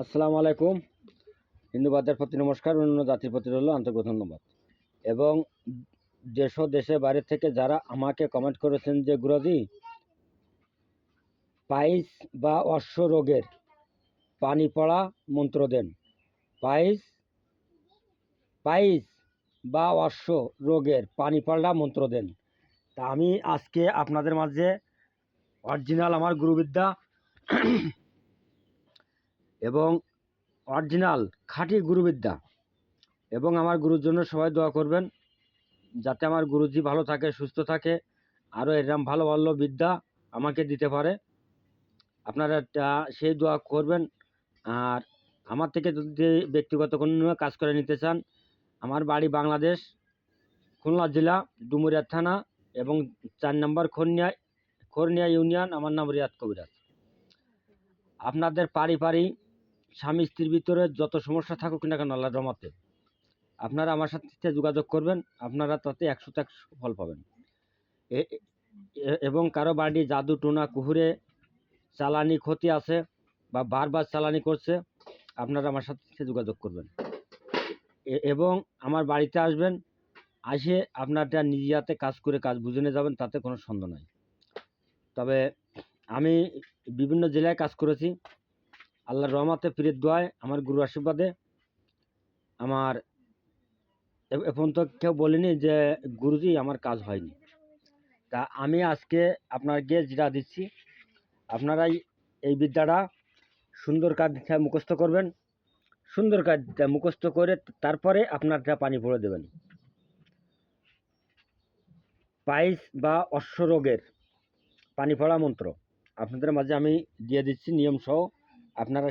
আসসালামু আলাইকুম। হিন্দুবাদের প্রতি নমস্কার অন্য জাতির প্রতি রইল আন্তরিক ধন্যবাদ। এবং দেশ দেশে বাইরে থেকে যারা আমাকে কমেন্ট করেছেন যে, গুরুজি পাইস বা অশ্ব রোগের পানি পড়া মন্ত্র দেন। পাইস পাইস বা অশ্ব রোগের পানি পড়া মন্ত্র দেন। তা আমি আজকে আপনাদের মাঝে অরিজিনাল আমার গুরুবিদ্যা এবং অরিজিনাল খাঁটি গুরুবিদ্যা। এবং আমার গুরুর জন্য সবাই দোয়া করবেন, যাতে আমার গুরুজি ভালো থাকে, সুস্থ থাকে, আরও এরকম ভালো ভালো বিদ্যা আমাকে দিতে পারে। আপনারা সেই দোয়া করবেন। আর আমার থেকে যদি ব্যক্তিগত কোনো কাজ করে নিতে চান, আমার বাড়ি বাংলাদেশ, খুলনা জেলা, ডুমুরিয়া থানা এবং চার নম্বর খর্নিয়া খর্নিয়া ইউনিয়ন, আমার নাম রিয়াদ কবিরাজ। আপনাদের পারি পারি স্বামী স্ত্রীর ভিতরে যত সমস্যা থাকুক না কেন আল্লাহ রহমতে, আপনারা আমার সাথে যোগাযোগ করবেন, আপনারা তাতে একশো একশো ফল পাবেন। এবং কারও বাড়ি, জাদু, টোনা, কুহুরে, চালানি ক্ষতি আছে বা বারবার চালানি করছে, আপনারা আমার সাথে যোগাযোগ করবেন। এবং আমার বাড়িতে আসবেন, আসে আপনারটা নিজে কাজ করে কাজ বুঝে নিয়ে যাবেন, তাতে কোনো সন্দেহ নাই। তবে আমি বিভিন্ন জেলায় কাজ করেছি আল্লাহর রহমতে পীরের দোয়ায়, আমার গুরু আশীর্বাদে। আমার এখন তো কেউ বলেনি যে, গুরুজি, আমার কাজ হয়নি। তা আমি আজকে আপনাকে যেটা দিচ্ছি, আপনারাই এই বিদ্যাটা সুন্দর কাজ কাজটা মুখস্থ করবেন। সুন্দর কাজটা মুখস্থ করে তারপরে আপনারটা পানি ভরে দেবেন। পাইস বা অশ্বরোগের পানি পড়া মন্ত্র আপনাদের মাঝে আমি দিয়ে দিচ্ছি নিয়ম সহ আপনারা